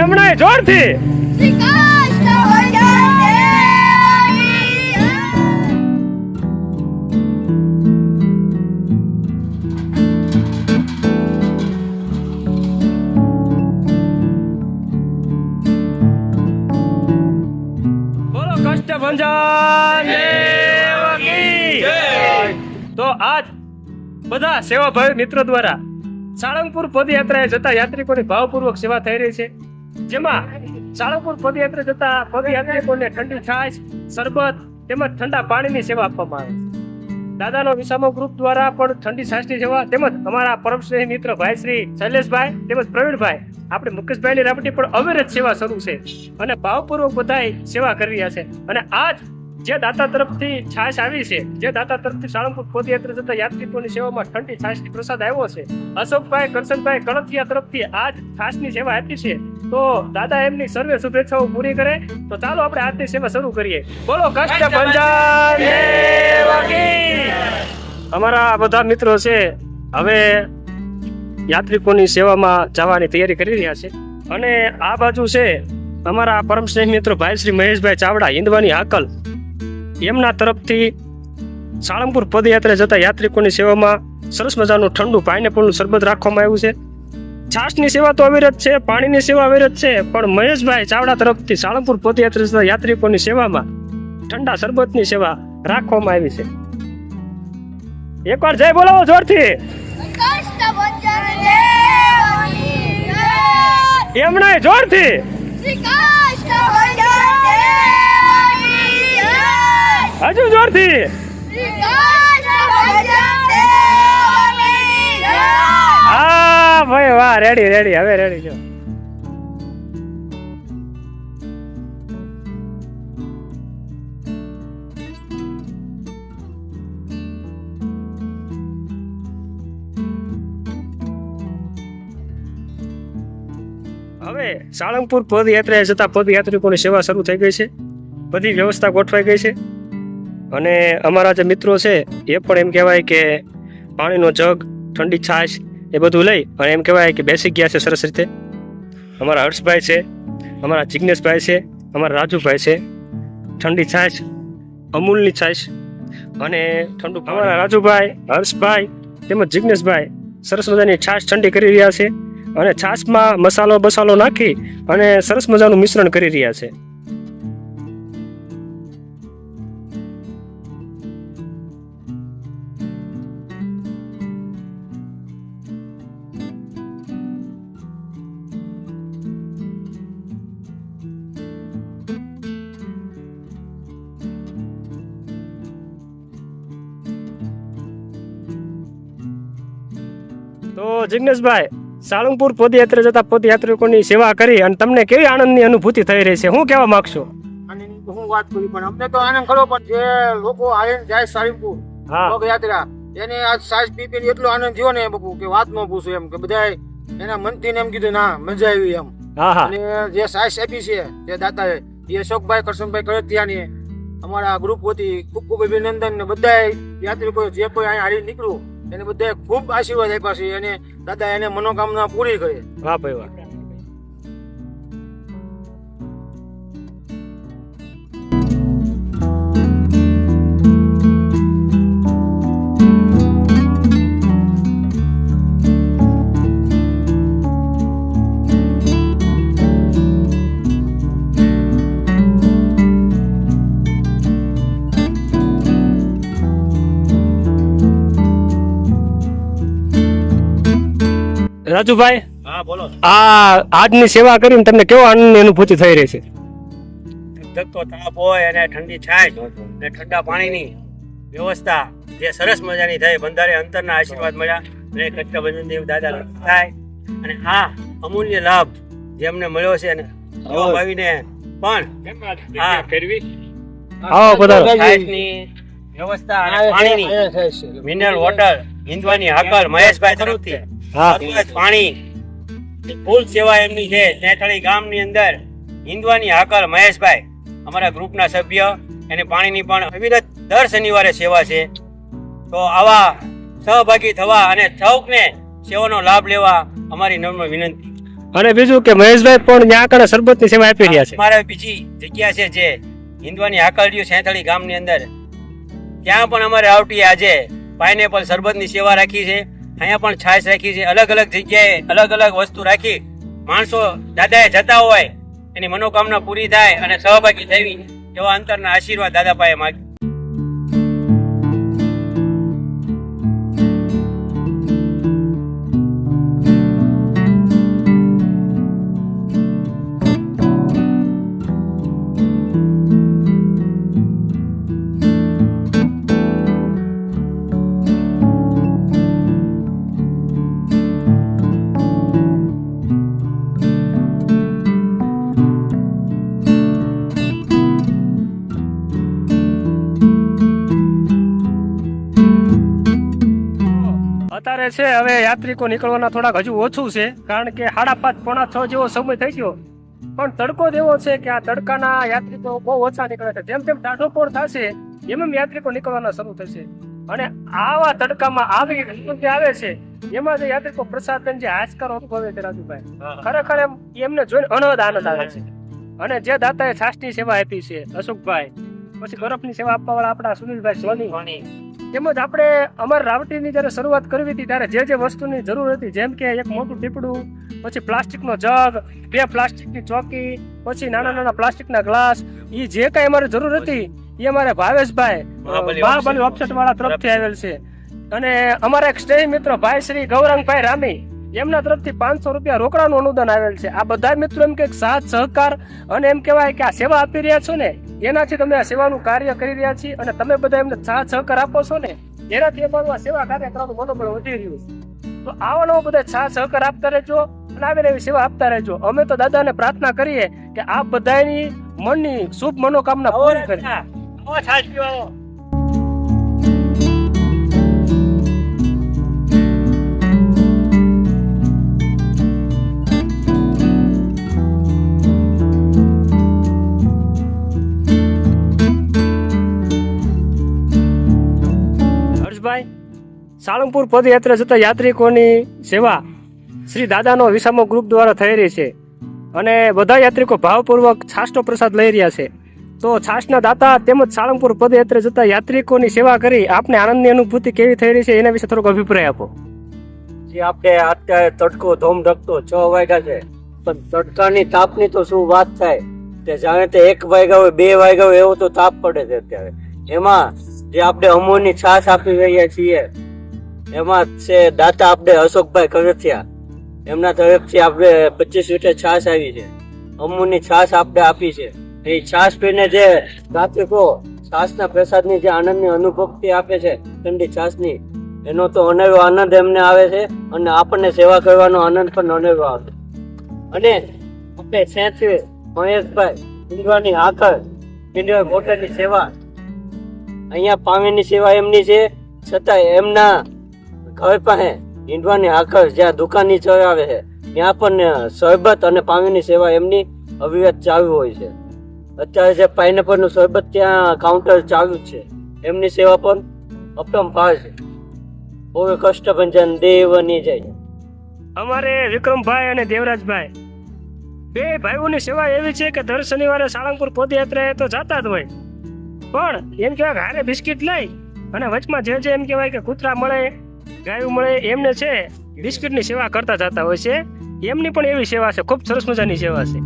એમણે જોરથી તો આજ બધા સેવાભાવી મિત્રો દ્વારા સાળંગપુર પદયાત્રાએ જતા યાત્રિકોની ભાવપૂર્વક સેવા થઈ રહી છે. જેમાં સાળંગપુર પદયાત્રા જતા પદયાત્રિકોને ઠંડી છાશ, શરબત તેમજ ઠંડા પાણીની સેવા આપવામાં આવે દાદાનો વિસામો ગ્રુપ દ્વારા પણ ઠંડી છાશની સેવા તેમજ અમારા પરમ સ્નેહી મિત્ર ભાઈ શ્રી શૈલેષભાઈ તેમજ પ્રવીણભાઈ, આપણે મુકેશભાઈની રાબડી પણ અવિરત સેવા શરૂ છે અને ભાવપૂર્વક બધાએ સેવા કરી રહ્યા છે. અને આજ જે દાતા તરફથી છાશ આવી છે જે દાતા તરફથી સાળંગપુર પદયાત્રા જતા યાત્રિકોની સેવામાં ઠંડી છાશની પ્રસાદ આવ્યો છે. અશોકભાઈ કરશનભાઈ કળથિયા તરફથી આ છાશની સેવા આપી છે. તો દાદા એમની સર્વે શુભેચ્છાઓ પૂરી કરે. તો ચાલો આપણે આજની સેવા શરૂ કરીએ. બોલો કષ્ટ ભંજન. અમારા બધા મિત્રો છે હવે યાત્રિકોની સેવામાં જવાની તૈયારી કરી રહ્યા છે. અને આ બાજુ છે અમારા પરમ સ્નેહ મિત્રો ભાઈ શ્રી મહેશભાઈ ચાવડા હિંદવાની હાકલ. એમના તરફથી સાળંગપુર પદયાત્રા જતા યાત્રિકોની સેવામાં સરસ મજાનું ઠંડુ પાઇનેપલનું શરબત રાખવામાં આવ્યું છે. છાશની સેવા તો અવિરત છે પાણીની સેવા અવિરત છે પણ મહેશભાઈ ચાવડા તરફથી સાળંગપુર પદયાત્રા જતા યાત્રિકોની સેવામાં ઠંડા શરબતની સેવા રાખવામાં આવી છે. એકવાર જય બોલાવો જોરથી. એમણે જોરથી. દેવની હા, ભાઈ, વાહ રેડી રેડી હવે રેડી જો. હવે સાળંગપુર પદયાત્રા જતા પદયાત્રિકોની સેવા શરૂ થઈ ગઈ છે. બધી વ્યવસ્થા ગોઠવાઈ ગઈ છે. અને અમારા જે મિત્રો છે, એ પણ એમ કહેવાય કે પાણીનો જગ, ઠંડી છાશ એ બધું લઈ અને એમ કહેવાય કે બેસી ગયા છે સરસ રીતે. અમારા હર્ષભાઈ છે, અમારા જિજ્ઞેશભાઈ છે, અમારા રાજુભાઈ છે. ઠંડી છાશ, અમૂલની છાશ અને ઠંડુ અમારા રાજુભાઈ, હર્ષભાઈ તેમજ જિજ્ઞેશભાઈ સરસ મજાની છાશ ઠંડી કરી રહ્યા છે અને છાશમાં મસાલો બસાલો નાખી અને સરસ મજાનું મિશ્રણ કરી રહ્યા છે. જિગ્નેશભાઈ સાળંગપુર પદયાત્રા જતા પદયાત્રિકોની સેવા કરી અને તમને કેવી આનંદની અનુભૂતિ થઈ રહી છે? હું કહેવા માંગશો? અને હું વાત કરી પણ અમને તો આનંદ ખરો પણ જે લોકો આવીને જાય સાળંગપુર પદયાત્રા એને આજ સાસ પી પીને એટલો આનંદ થયો ને બકુ કે વાત ન પૂછું એમ કે બધાય એના મનથી એમ કીધું ના મજા આવી એમ. અને જે સાસ આપી છે જે દાતાએ એ અશોકભાઈ કરશનભાઈ કરતિયાની અમારા ગ્રુપ વતી ખૂબ ખૂબ અભિનંદન ને બધાય યાત્રિકો જે કોઈ અહીંયા હારી નીકળ્યું એને બધે ખૂબ આશીર્વાદ આપ્યા છે અને દાદા એને મનોકામના પૂરી કરે. વાહ ભાઈ વાહ. રાજુભાઈ હા બોલો. આ આજની સેવા કરીને તમને કેવો આનંદ અનુભૂતિ થઈ રહી છે? ધગતો તાપ હોય અને ઠંડી છાશ અને ઠંડા પાણીની વ્યવસ્થા જે સરસ મજાની થઈ બંધારે અંતરના આશીર્વાદ મળ્યા. અને કષ્ટભંજન દેવ દાદા થાય. અને આ અમૂલ્ય લાભ જે અમને મળ્યો છે અને ભાવીને પણ આ આવો પધારો છાશની વ્યવસ્થા અને પાણીની મિનરલ વોટર હિન્દવાની હાકર મહેશભાઈ તરફથી. પાણી. ફૂલ સેવા એમની છે નેઠાળી ગામની અંદર હિંદવાની હાકર મહેશભાઈ. અમારા ગ્રુપના સભ્ય એને પાણીની પણ અવિરત દર શનિવારે સેવા છે. તો આવા સહભાગી થવા અને સૌને સેવાનો લાભ લેવા અમારી નમ્ર વિનંતી. અને બીજું કે મહેશભાઈ પણ ત્યાં આગળ સરબતની સેવા આપી રહ્યા છે. મારે બીજી જગ્યા છે જે હિન્દવાની હાકલડીયું સેંથળી ગામની અંદર. ત્યાં પણ અમારે આવટી આજે પાઇનેપલ સરબતની સેવા રાખી છે. અહીંયા પણ છાશ રાખી છે, અલગ અલગ જગ્યાએ અલગ અલગ વસ્તુ રાખી. માણસો દાદાએ જતા હોય, એની મનોકામના પૂરી થાય અને સહભાગી થવી એવા અંતરના આશીર્વાદ દાદા પાસે અત્યારે છે હવે યાત્રિકો નીકળવાના થોડાક હજુ ઓછું છે કારણ કે સાડા પાંચ પોણા છ જેવો સમય થઈ ગયો. પણ તડકો દેવો છે કે આ તડકાના યાત્રિકો બહુ ઓછા નીકળે છે. જેમ જેમ ટાઢો પોળ થશે એમ એમ યાત્રિકો નીકળવાના શરૂ થશે. અને આવા તડકામાં આવી જે આવે છે એમાં જે યાત્રિકો પ્રસાદ જે હાશકાર અનુભવે છે રાજુભાઈ ખરેખર એમ એમને જોઈને અનહદ આનંદ આવે છે. અને જે દાતાએ છાસની સેવા આપી છે અશોકભાઈ પછી બરફની સેવા આપવા વાળા આપણા સુનિલભાઈ સોની. તેમજ આપણે અમારા રાવટીની જ્યારે શરૂઆત કરવી હતી ત્યારે જે જે વસ્તુની જરૂર હતી જેમ કે એક મોટું ટીપડું પછી પ્લાસ્ટિકનો જગ બે પ્લાસ્ટિકની ચોકી પછી નાના નાના પ્લાસ્ટિકના ગ્લાસ એ જે કાંઈ અમારે જરૂર હતી એ અમારે ભાવેશભાઈ મહાબલી ઓફસેટ વાળા તરફથી આવેલ છે. અને અમારા એક સ્નેહી મિત્ર ભાઈ શ્રી ગૌરંગભાઈ રામી એમના તરફથી પાંચસો રૂપિયા રોકડાનું અનુદાન આવેલ છે. આ બધા મિત્રો એમ કે સાથ સહકાર અને એમ કહેવાય કે આ સેવા આપી રહ્યા છો ને એનાથી તમે આ સેવાનું કાર્ય કરી રહ્યા છીએ અને તમે બધા એમને સાથ સહકાર આપો છો ને? એનાથી અમારું આ સેવા કાર્ય કરવાનું મનોબળ વધી રહ્યું છે. તો આવા નવો બધા સાથ સહકાર આપતા રહેજો અને આવી એવી સેવા આપતા રહેજો. અમે તો દાદાને પ્રાર્થના કરીએ કે આ બધાની મનની શુભ મનોકામના પૂરી કરે સાળંગપુર પદયાત્રા જતા યાત્રિકોની સેવા શ્રી દાદાનો વિસામો ગ્રુપ દ્વારા થઈ રહી છે અને બધા યાત્રિકો ભાવપૂર્વક છાશનો પ્રસાદ લઈ રહ્યા છે. તો છાશના દાતા તેમજ સાળંગપુર પદયાત્રા જતા યાત્રિકોની સેવા કરી આપને આનંદની અનુભૂતિ કેવી થઈ રહી છે એના વિશે થોડોક અભિપ્રાય આપો. જે આપણે અત્યારે તડકો ધોમ ધકતો છ વાગ્યા છે, પણ તડકાની તાપની તો શું વાત થાય? તે જાણે તે એક વાગ્યા હોય, બે વાગ્યા હોય એવો તો તાપ પડે છે અત્યારે. એમાં જે આપણે અમૂલની છાશ આપી રહ્યા છીએ એમાં છે દાતા આપણે અશોકભાઈ કરથિયા એમના તરફથી આપણે પચીસ લીટર છાશ આવી છે. અમૂલની છાશ આપણે આપી છે. એ છાશ પીને જે રાત્રિકો છાશના પ્રસાદની જે આનંદની અનુભૂતિ આપે છે, ઠંડી છાશની, એનો તો અનેરો આનંદ એમને આવે છે અને આપણને સેવા કરવાનો આનંદ પણ અનેરો આવે છે. અને આપણે સેથી મહેશભાઈ ઈંડવાની આખર ઈંડવા મોટરની સેવા, અહીંયા પામીની સેવા એમની છે. છતાં એમના ઘર પાસે ઈંડવાની આખર જ્યાં દુકાનની ચલાવે છે, ત્યાં પણ શરબત અને પાણીની સેવા એમની અવિરત ચાલુ હોય છે. અત્યારે જે પાઇનેપલનું શરબત ત્યાં કાઉન્ટર ચાલુ છે. એમની સેવા પણ અપરંપાર છે. ઓવે કષ્ટભંજન દેવની જય. અમારે વિક્રમભાઈ અને દેવરાજભાઈ, બે ભાઈઓની સેવા એવી છે કે દર શનિવારે સાળંગપુર પદયાત્રાએ તો જાતા જ હોય. પણ એમ કહેવાય હારે બિસ્કિટ લઈ અને વચમાં જે જે એમ કહેવાય કે કૂતરા મળે ગાયું મળે, એમને છે, બિસ્કિટની સેવા કરતા જતા હોય છે. એમની પણ એવી સેવા છે, ખૂબ સરસ મજાની સેવા છે.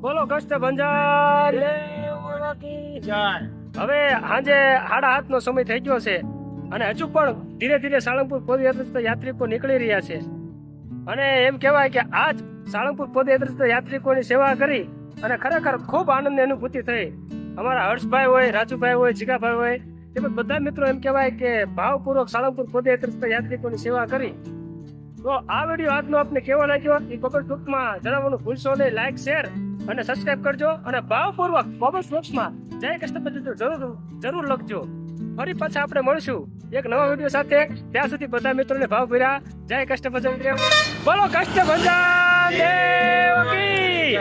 બોલો, કષ્ટ ભંજાર. હવે આજે સાડા હાથ નો સમય થઈ ગયો છે અને હજુ પણ ધીરે ધીરે સાળંગપુર પદયાત્રા યાત્રિકો નીકળી રહ્યા છે. અને એમ કહેવાય કે આજ સાળંગપુર પદયાત્રા યાત્રિકોની સેવા કરી અને ખરેખર ખૂબ આનંદની અનુભૂતિ થઈ. અમારા હર્ષભાઈ હોય, રાજુભાઈ હોય, જીગાભાઈ હોય, તેમજ બધા મિત્રો એમ કહેવાય કે ભાવપૂર્વક સાળંગપુર પદયાત્રા યાત્રિકોની સેવા કરી. તો આ વીડિયો આજનો આપને કેવો લાગ્યો એ કોમેન્ટ ટૂંકમાં જણાવવાનું ભૂલશો નહીં. લાઈક શેર અને સબસ્ક્રાઇબ કરજો અને ભાવપૂર્વક કોમેન્ટ બોક્સમાં જય કષ્ટપતિ જરૂર જરૂર લખજો. ફરી પાછા આપણે મળશું એક નવા વીડિયો સાથે. ત્યાં સુધી બધા મિત્રોને ભાવ ભર્યા. જય કષ્ટ ભજન બોલો કષ્ટભંજન દેવ કી